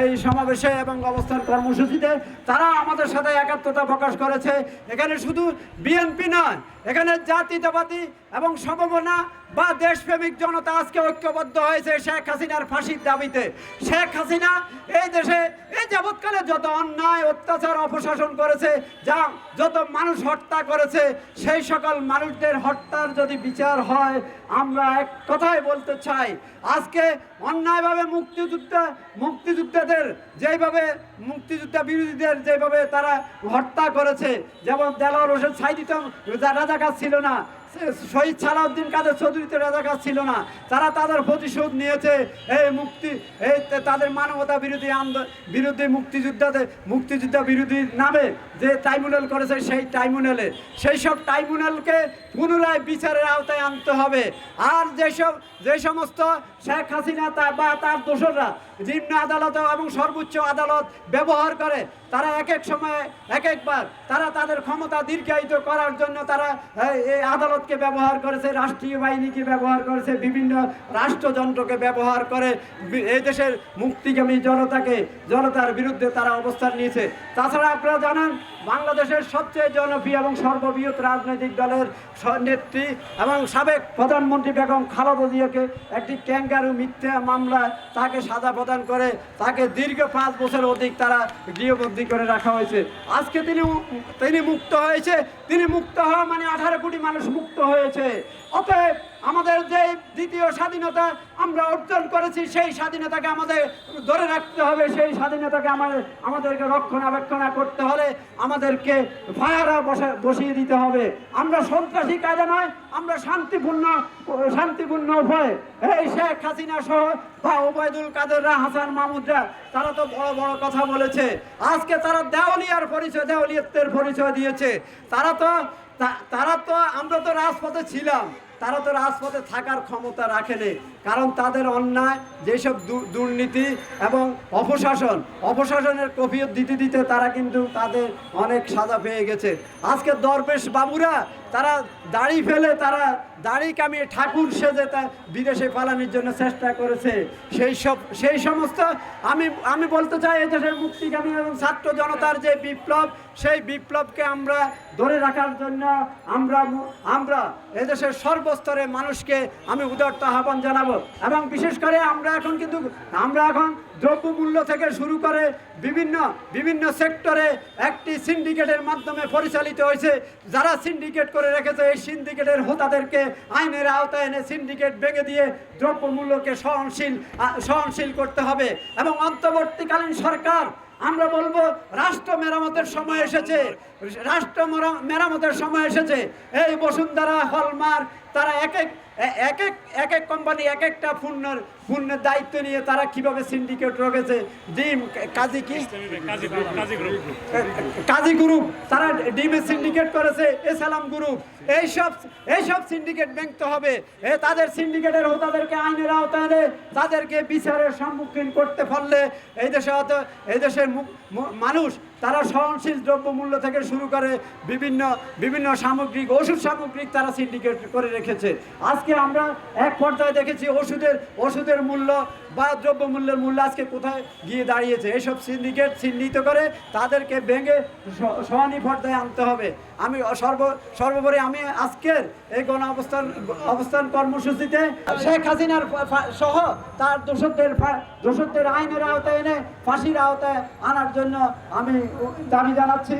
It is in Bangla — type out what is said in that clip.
এই সমাবেশে এবং অবস্থান কর্মসূচিতে তারা আমাদের সাথে একাত্মতা প্রকাশ করেছে। এখানে শুধু বিএনপি নয়, এখানে জাতীয়তাবাদী এবং সম্ভাবনা বা দেশপ্রেমিক জনতা আজকে ঐক্যবদ্ধ হয়েছে শেখ হাসিনার ফাঁসির দাবিতে। শেখ হাসিনা এই দেশে যত অন্যায়, অত্যাচার, অপশাসন করেছে, যা যত মানুষ হত্যা করেছে, সেই সকল মানুষদের হত্যার যদি বিচার হয়, আমরা এক কথাই বলতে চাই, আজকে অন্যায়ভাবে মুক্তিযুদ্ধ, মুক্তিযোদ্ধাদের যেভাবে মুক্তিযোদ্ধা বিরোধীদের যেভাবে তারা হত্যা করেছে, যেমন দেলোয়ার হোসেন সাইদি তো রাজাকার ছিল না শহীদ সালাউদ্দিন কাদের চৌধুরীতে রাজাকার ছিল না। তারা তাদের প্রতিশোধ নিয়েছে। এই মুক্তি এই তাদের মানবতা বিরোধী আন্দোলন বিরোধী মুক্তিযোদ্ধাদের মুক্তিযোদ্ধা বিরোধী নামে যে ট্রাইব্যুনাল করেছে সেই ট্রাইব্যুনালে। সেই সব ট্রাইব্যুনালকে পুনরায় বিচারের আওতায় আনতে হবে। আর যেসব যে সমস্ত শেখ হাসিনা বা তার দোসররা নিম্ন আদালত এবং সর্বোচ্চ আদালত ব্যবহার করে তারা এক এক সময়ে এক একবার তারা তাদের ক্ষমতা দীর্ঘায়িত করার জন্য তারা এই, এই আদালতকে ব্যবহার করেছে, রাষ্ট্রীয় বাহিনীকে ব্যবহার করেছে, বিভিন্ন রাষ্ট্রযন্ত্রকে ব্যবহার করে এই দেশের মুক্তিগামী জনতাকে, জনতার বিরুদ্ধে তারা অবস্থান নিয়েছে। তাছাড়া আপনারা জানেন, বাংলাদেশের সবচেয়ে জনপ্রিয় এবং সর্ববৃহৎ রাজনৈতিক দলের নেত্রী এবং সাবেক প্রধানমন্ত্রী বেগম খালেদা জিয়াকে একটি ক্যাঙ্গারু মিথ্যা মামলায় তাকে সাজা প্রদান করে, তাকে দীর্ঘ পাঁচ বছর অধিক তারা গৃহবন্দী করে রাখা হয়েছে। আজকে তিনি তিনি মুক্ত হয়েছে। তিনি মুক্ত হওয়া মানে আঠারো কোটি মানুষ মুক্ত হয়েছে। অতএব আমাদের যে দ্বিতীয় স্বাধীনতা আমরা অর্জন করেছি, সেই স্বাধীনতাকে আমাদের ধরে রাখতে হবে। সেই স্বাধীনতাকে আমাদের আমাদেরকে রক্ষণাবেক্ষণা করতে হলে আমাদেরকে ফায়ারা বসে বসিয়ে দিতে হবে। আমরা সন্ত্রাসী কাজে নয়, আমরা শান্তিপূর্ণ শান্তিপূর্ণ উপায়ে এই শেখ হাসিনা সহ বা ওবায়দুল কাদেররা, হাসান মাহমুদরা, তারা তো বড় বড় কথা বলেছে। আজকে তারা দেওয়ালিয়ার পরিচয় দেওয়ালিয়ত্বের পরিচয় দিয়েছে। তারা তো তারা তো আমরা তো রাজপথে ছিলাম। তারা তো রাজপথে থাকার ক্ষমতা রাখেনি, কারণ তাদের অন্যায়, যেসব দুর্নীতি এবং অপশাসন, অপশাসনের কফিয়ত দিতে দিতে তারা কিন্তু তাদের অনেক সাজা পেয়ে গেছে। আজকে দরবেশ বাবুরা তারা দাড়ি ফেলে, তারা দাড়ি কামিয়ে ঠাকুর সেজে তা বিদেশে পালানোর জন্য চেষ্টা করেছে। সেই সব, সেই সমস্ত, আমি আমি বলতে চাই এদেশের মুক্তিকামী এবং ছাত্র জনতার যে বিপ্লব, সেই বিপ্লবকে আমরা ধরে রাখার জন্য আমরা আমরা এদেশের সর্বস্তরের মানুষকে আমি উদারতা আহ্বান জানাব। এবং বিশেষ করে আমরা এখন কিন্তু, আমরা এখন দ্রব্যমূল্য থেকে শুরু করে বিভিন্ন বিভিন্ন সেক্টরে একটি সিন্ডিকেটের মাধ্যমে পরিচালিত হয়েছে। যারা সিন্ডিকেট করে রেখেছে, এই সিন্ডিকেটের হোতাদেরকে আইনের আওতায় এনে সিন্ডিকেট ভেঙে দিয়ে দ্রব্যমূল্যকে সহনশীল সহনশীল করতে হবে। এবং অন্তর্বর্তীকালীন সরকার, আমরা বলব, রাষ্ট্র মেরামতের সময় এসেছে। রাষ্ট্র মেরামতের সময় এসেছে। এই বসুন্ধরা, হলমার্ক তারা এক এক এক এক এক এক কোম্পানি এক একটা পূর্ণের পূর্ণের দায়িত্ব নিয়ে তারা কীভাবে সিন্ডিকেট রেখেছে ডিম, কাজী কি? কাজী গ্রুপ তারা ডিমে সিন্ডিকেট করেছে এসালাম গ্রুপ এইসব এইসব সিন্ডিকেট ব্যাংকতে হবে। এ তাদের সিন্ডিকেটের তাদেরকে আইনের আওতায় তাদেরকে বিচারের সম্মুখীন করতে পারলে এই দেশে হয়তো এই দেশের মানুষ, তারা সহনশীল দ্রব্যমূল্য থেকে শুরু করে বিভিন্ন বিভিন্ন সামগ্রিক, ওষুধ সামগ্রিক তারা সিন্ডিকেট করে রেখেছে আজকে আমরা এক পর্যায়ে দেখেছি ওষুধের ওষুধের মূল্য বা দ্রব্যমূল্যের মূল্য আজকে কোথায় গিয়ে দাঁড়িয়েছে। এইসব সিন্ডিকেট চিহ্নিত করে তাদেরকে ভেঙে সহানি পর্দায় আনতে হবে। আমি সর্ব, সর্বোপরি আমি আজকের এই গণ অবস্থান অবস্থান কর্মসূচিতে শেখ হাসিনার সহ তার দোষকদের ফা- দোষকদের আইনের আওতায় এনে ফাঁসির আওতায় আনার জন্য আমি দাবি জানাচ্ছি।